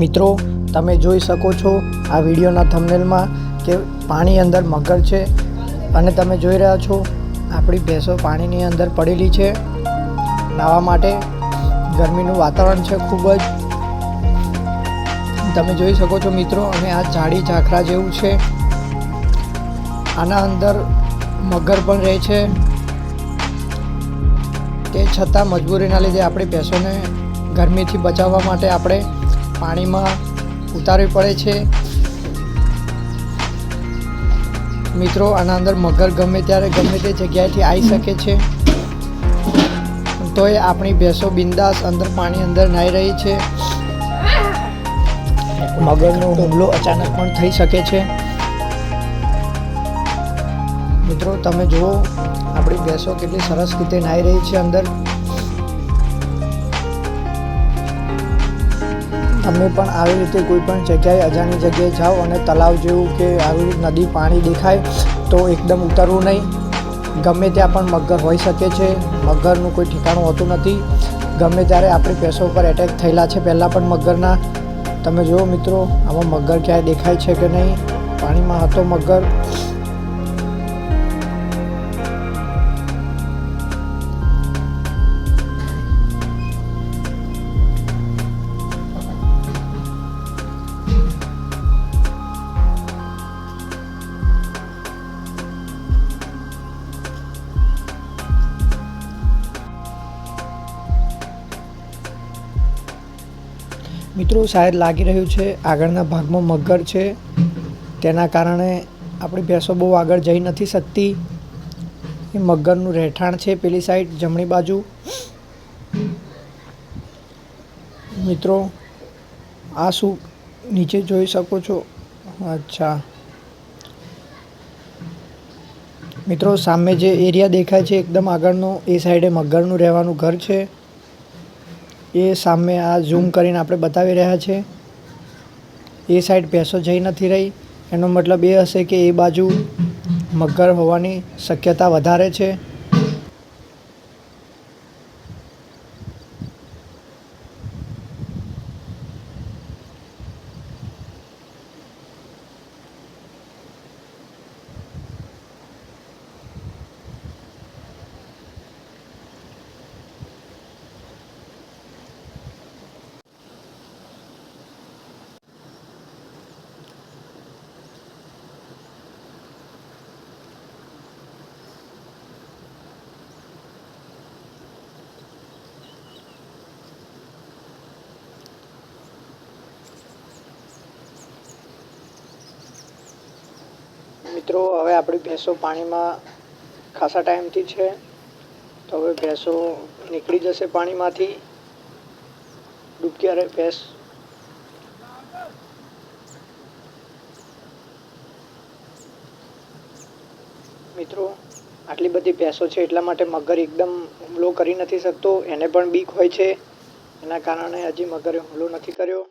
મિત્રો, તમે જોઈ શકો છો આ વિડીયોના થંબનેલમાં કે પાણી અંદર મગર છે અને તમે જોઈ રહ્યા છો, આપણી ભેંસો પાણીની અંદર પડેલી છે. નાવા માટે ગરમીનું વાતાવરણ છે ખૂબ જ. તમે જોઈ શકો છો મિત્રો, અને આ જાડી ઝાખરા જેવું છે. આના અંદર મગર પણ રહે છે. તે છતાં મજબૂરીના લીધે આપણી ભેંસોને ગરમીથી બચાવવા માટે આપણે પાણીમાં ઉતારવી પડે છે. મિત્રો, આના અંદર મગર ગમે ત્યારે ગમે તે જગ્યાએથી આવી શકે છે. તોય આપણી ભેંસો બિંદાસ અંદર પાણી અંદર નાહી રહી છે. મગરનો હુમલો અચાનક પણ થઈ શકે છે. મિત્રો, તમે જુઓ, આપણી ભેંસો કેટલી સરસ રીતે નાહી રહી છે અંદર. તમે પણ આવી રીતે કોઈ પણ જગ્યાએ અજાણી જગ્યાએ જાઓ અને તલાવ જેવું કે આવી નદી પાણી દેખાય, તો એકદમ ઉતરવું નહીં. ગમે ત્યાં પણ મગર હોઈ શકે છે. મગરનું કોઈ ઠેકાણું હોતું નથી. ગમે ત્યારે આપણી પેસો ઉપર એટેક થયેલા છે પહેલાં પણ મગરના. તમે જુઓ મિત્રો, આમાં મગર ક્યાંય દેખાય છે કે નહીં? પાણીમાં હતો મગર. મિત્રો, શાયદ લાગી રહ્યું છે, આગળના ભાગમાં મગર છે. તેના કારણે આપણી ભેંસો બહુ આગળ જઈ નથી શકતી. એ મગરનું રહેઠાણ છે પેલી સાઈડ જમણી બાજુ. મિત્રો, આ શું નીચે જોઈ શકો છો? અચ્છા. મિત્રો, સામે જે એરિયા દેખાય છે, એકદમ આગળનો, એ સાઈડે મગરનું રહેવાનું ઘર છે. એ સામે આ ઝૂમ કરીને આપણે બતાવી રહ્યા છે. એ સાઈડ ભેંસો જઈ નથી રહી. એનો મતલબ એ હશે કે એ બાજુ મગર હોવાની શક્યતા વધારે છે. મિત્રો, હવે આપણી ભેંસો પાણીમાં ખાસા ટાઈમથી છે. તો હવે ભેંસો નીકળી જશે પાણીમાંથી. ડૂબકી અરે ભેંસ. મિત્રો, આટલી બધી ભેંસો છે એટલા માટે મગર એકદમ હુમલો કરી નથી શકતો. એને પણ બીક હોય છે. એના કારણે હજી મગરે હુમલો નથી કર્યો.